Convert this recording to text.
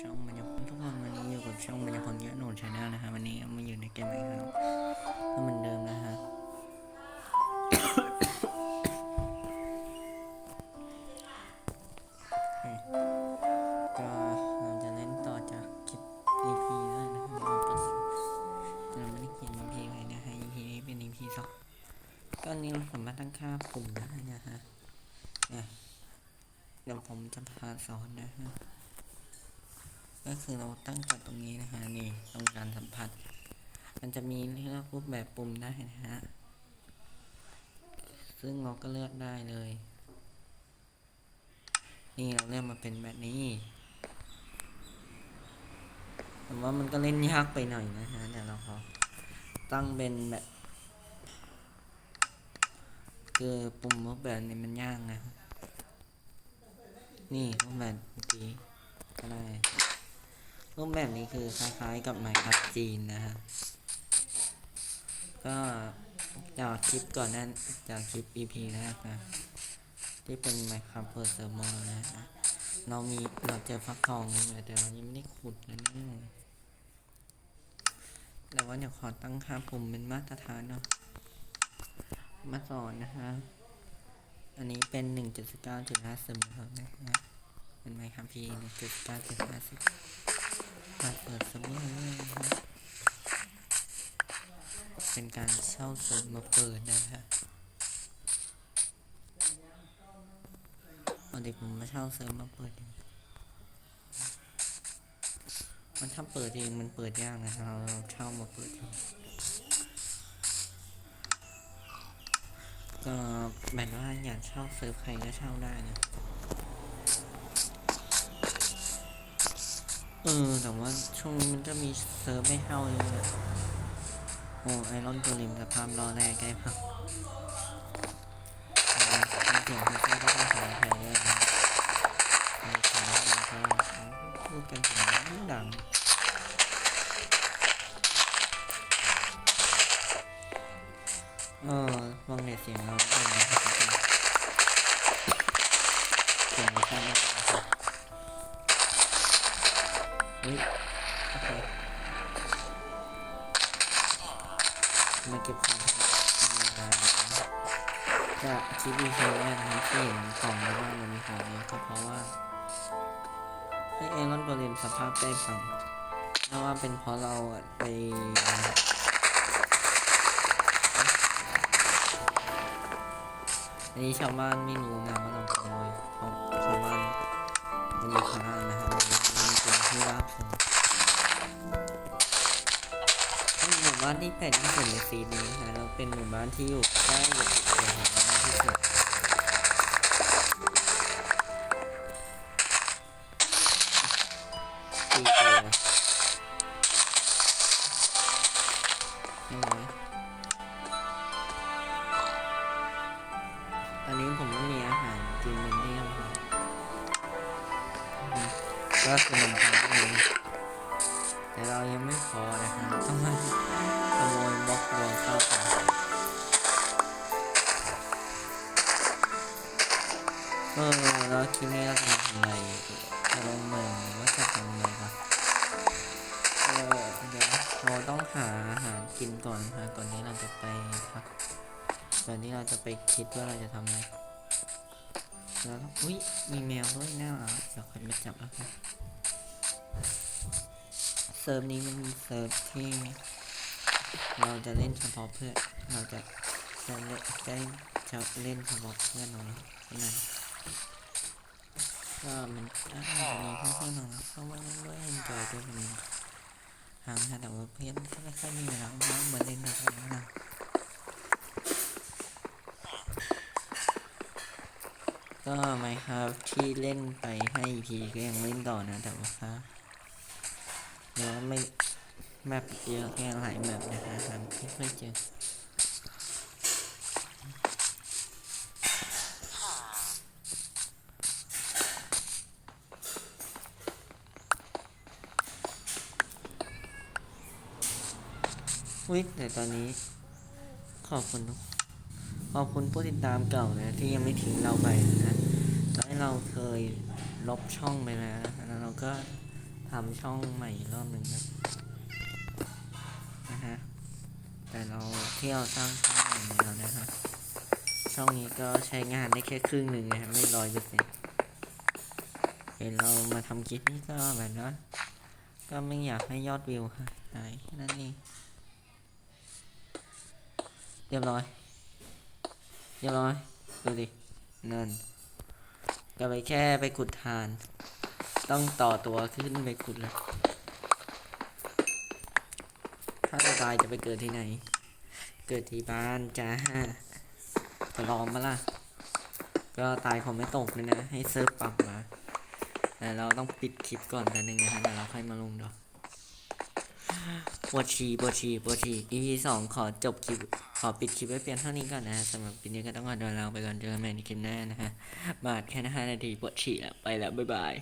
ช่องมันยังทุกคนวันนี้อยู่กับช่องมันยังคนเยอะโหนดชาแนลนะฮะวันนี้มาอยู่ในเกมไหนครับก็เหมือนเดิมนะฮะเคก็เราจะเล่นต่อจากคลิป EP ได้นะครับเราไม่ได้เขียน EP ไว้นะฮะ EP นี้เป็น EP สองก็อันนี้เราสามารถตั้งค่าปุ่มได้นะฮะเนี่ยเดี๋ยวผมจะพาสอนนะฮะ ก็คือเราตั้งจากตรงนี้นะฮะนี่ตรงการสัมผัส มันจะมีเลือกรูปแบบปุ่มได้นะฮะซึ่งเราก็เลือกได้เลย นี่เราเลือกมาเป็นแบบนี้แต่ว่ามันก็เล่นยากไปหน่อยนะฮะเดี๋ยวเราขอตั้งเป็นแบบคือปุ่มรูปแบบนี้มันยากนะ นี่รูปแบบเมื่อกี้ก็ได้ รูปแบบนี้คือคล้ายๆกับ Minecraft จีนนะฮะ ก็จากคลิปก่อนนั้นจากคลิป EP แรกนะ ที่เป็น Minecraft เปิดเซิร์ฟเวอร์นะเรามีเราเจอฟักทองเลยแต่เรายังไม่ได้ขุดนะเนี่ยแต่ว่าเดี๋ยวขอตั้งค่าปุ่มเป็นมาตรฐานเนาะมาสอนนะฮะ อันนี้เป็น1.9.50นะครับนะฮะเป็น Minecraft P 1.9.50มาเปิดเซิร์ฟเวอร์เลยนะครับเป็นการเช่าเซิร์ฟมาเปิดนะฮะเอาเด็กผมมาเช่าเซิร์ฟมาเปิดเองมันถ้าเปิดเองมันเปิดยากนะเราเราเช่ามาเปิดเองก็แบบว่าอยากเช่าเซิร์ฟใครก็เช่าได้นะ ออแต่ว่าช่วงนี้มันก็มีเซิร์ฟไม่เข้าเลยนะโอ้ไอรอนตัวริมสภาพรอแรกใกล้พังมีเสียงเพื่อนก็ต้องขออภัยด้วยนะในฐานะเราก็พูดกันถึงดังเออวางเน็ตเสียงเราเป็นไงครับ ฮ้ยโอเคมาเก็บของจะคิดดีเทลแรกนะครับที่เห็นกล่องในบ้านมันมีของเยอะก็เพราะว่าไอเอรอนโกเลมสภาพใกล้พังเพราะว่าเป็นเพราะเราไปอันนี้ชาวบ้านไม่รู้นะว่าเราขโมยเพราะชาวบ้านมันอยู่ข้างล่างนะครับ บ้านที่แปลกที่สุดในซีนี้นะฮะแล้วเป็นหมู่บ้านที่อยู่ใกล้กับจุดเกิดเหตุมากที่สุดตีตัวไม่ไหวตอนนี้ผมไม่มีอาหารกินเป็นที่เรียบร้อยอืมก็ขนมปังเองแต่เรายังไม่พอนะครับต้องมา เออแล้วคลิปนี้เราจะมาทำอะไรจะลงเมืองหรือว่าจะทำอะไรครับเออเดี๋ยวเราต้องหาอาหารกินก่อนนะก่อนที่เราจะไปพักก่อนที่เราจะไปคิดว่าเราจะทำอะไรแล้วอุ้ยมีแมวด้วยน่ารักเดี๋ยวคอยมาจับแล้วกันเซิร์ฟนี้มันเป็นเซิร์ฟที่เราจะเล่นเฉพาะเพื่อนเราจะจะเล่นจะเล่นเฉพาะเพื่อนเราเท่านั้น ก็มันก็อาจจะมีเพื่อนๆของเราเข้ามาเล่นด้วยเอ็นจอยด้วยมันทางนะแต่ว่าเพื่อนก็ไม่ค่อยมีเวลาว่างมาเล่นกับเรานะก็ไหมครับที่เล่นไปให้พีก็ยังเล่นต่อนะแต่ว่าเดี๋ยวไม่แมปเยอะแค่หลายแมปนะฮะหาไม่ค่อยเจอ อุ้ยแต่ตอนนี้ ขอบคุณทุกขอบคุณผู้ติดตามเก่านะที่ยังไม่ทิ้งเราไปนะแล้วเราเคยลบช่องไปแล้วนะแล้วเราก็ทำช่องใหม่รอบหนึ่งครับนะฮะแต่เราเที่ยวสร้างช่องใหม่แล้วนะฮะช่องนี้ก็ใช้งานได้แค่ครึ่งหนึ่งนะครับไม่ร้อยเปอร์เซ็นต์เห็นเรามาทำคลิปนี้ก็แบบนั้นก็ไม่อยากให้ยอดวิวหายแค่นั้นเอง เรียบร้อยเรียบร้อยดูดินั่นก็ไปแค่ไปขุดทาน ต้องต่อตัวขึ้นไปขุดเลยถ้าจะตายจะไปเกิดที่ไหน เกิดที่บ้านจ้าจะลองมาล่ะ ก็ตายคงไม่ตกเลยนะ ให้เซิร์ฟปรับมาแต่เราต้องปิดคลิปก่อนแป๊บนึงนะฮะเดี๋ยวเราค่อยมาลงดอก ปวดฉี่ปวดฉี่ปวดฉี่ EP สองขอจบคลิป ขอปิดคลิปไว้เพียงเท่านี้ก่อนนะสำหรับคลิปนี้ก็ต้องขอตัวลาไปก่อนเจอกันใหม่ในคลิปหน้านะฮะบาดแค่ห้านาทีปวดฉี่แล้วไปแล้วบ๊ายบาย